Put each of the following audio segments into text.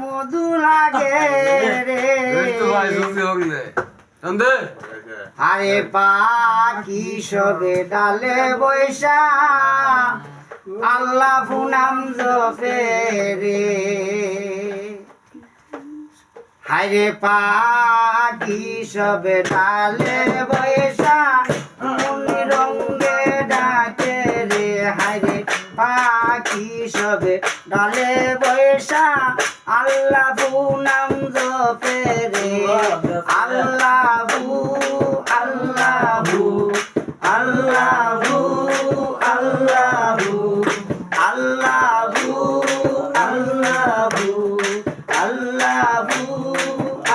মধু লাগে রে। আরে পাখি সবে ডালে বৈশা। আল্লাহ ফুনাম জপে রে। হায়রে পাখি সবে ডালে বৈশা। মুনি রঙ্গে ডাকে রে। হায়রে পাখি সবে ডালে পয়সা, আল্লাহ নাম জপে রে। আল্লাহ আল্লাহ আল্লাহ আল্লাহ আল্লাহ আল্লাহ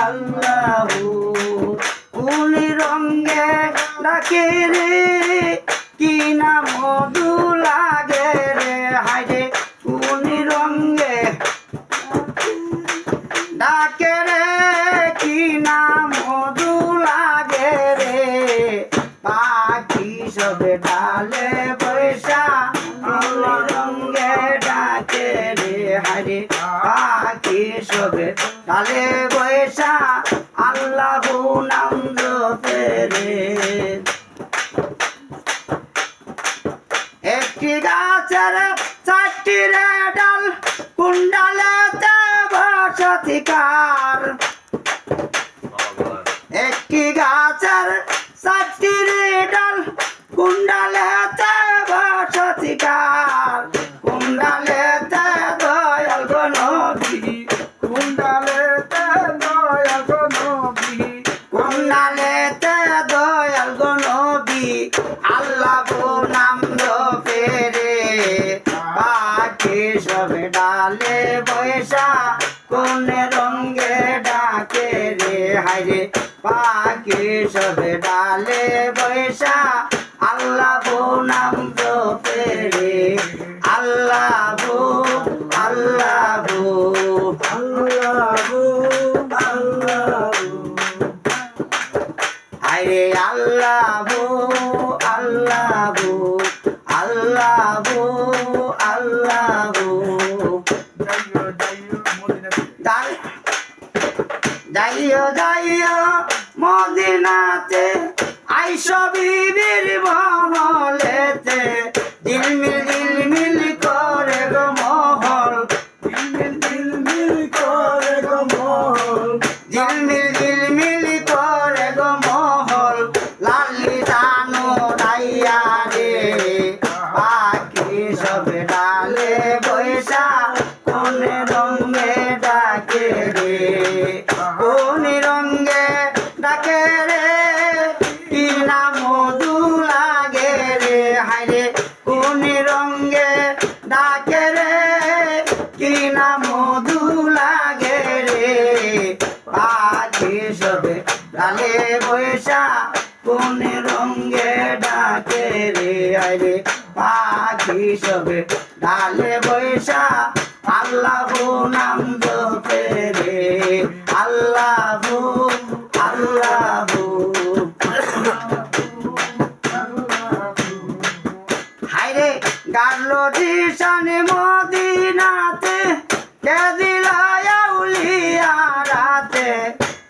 আল্লাহ কোন রঙে ডাকে রে ডালে পয়সা রঙ্গে ডাকে রে হারে। পাখি সবে ডালে পয়সা আল্লাহ নাম জপে রে। একটি গাছের চারটি রে ডাল কুণ্ডালেতে বসতিকার একটি গাছের চারটি রে ডাল সবে ডালে বৈশা কোন রঙ্গে ডাকে রে হাইরে পাখি সবে ডালে বৈশা আল্লাহ নাম ফেরে আল্লাহ আল্লাহ আল্লাহ আল্লাহ আরে আল্লাহ আল্লাহ যাইও যাইও, মদিনাতে আইস বিবির মহলেতে। দিলমিল দিলমিল করে গো মহল। দিলমিল দিলমিল করে গো মহল। ঝিলমিল ঝিলমিল করে গো মহল। লালি দানো ডাইয়া রে পাখি সবে ডালে বৈশা। কোন পাখি সবে ডালে বৈশা কোন রঙ্গে ডাকে রে? আরে পাখি সবে ডালে বৈশা আল্লাহ নাম জপে রে। আল্লাহ আল্লাহ হাইরে গার্লো দিশানে মদিনাতে কে দিল বসিয়া রাতে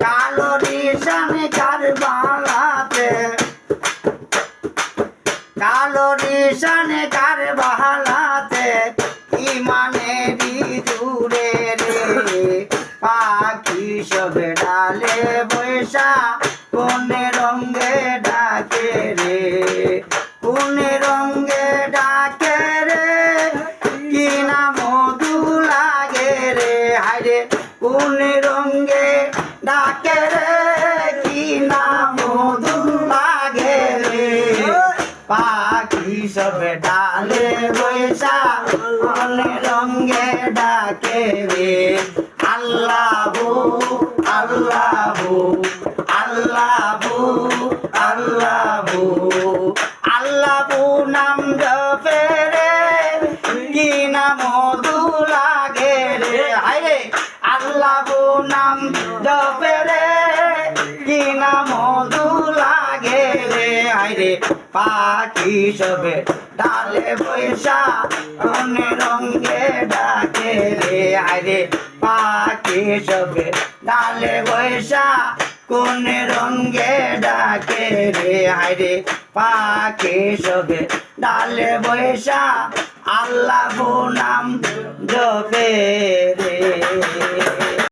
কালো রিসান কারবালাতে কালো রিসান কারবালাতে ইমানে রঙ্গে ডাকে রে, কি না মধু লাগে রে? পাখি সবে ডালে বৈশা রঙ্গে ডাকে রে। আল্লাহ আল্লাহ আল্লাহ আল্লাহ। নাম জপে রে। কি না মধু লাগে রে? হায় রে পাখি সবে ডালে বৈশা কোন রঙ্গে ডাকে রে। হায়রে পাখি সবে ডালে বৈশা কোন রঙ্গে ডাকে রে। হায়রে পাখি সবে ডালে বৈশা আল্লাহ নাম জপে রে।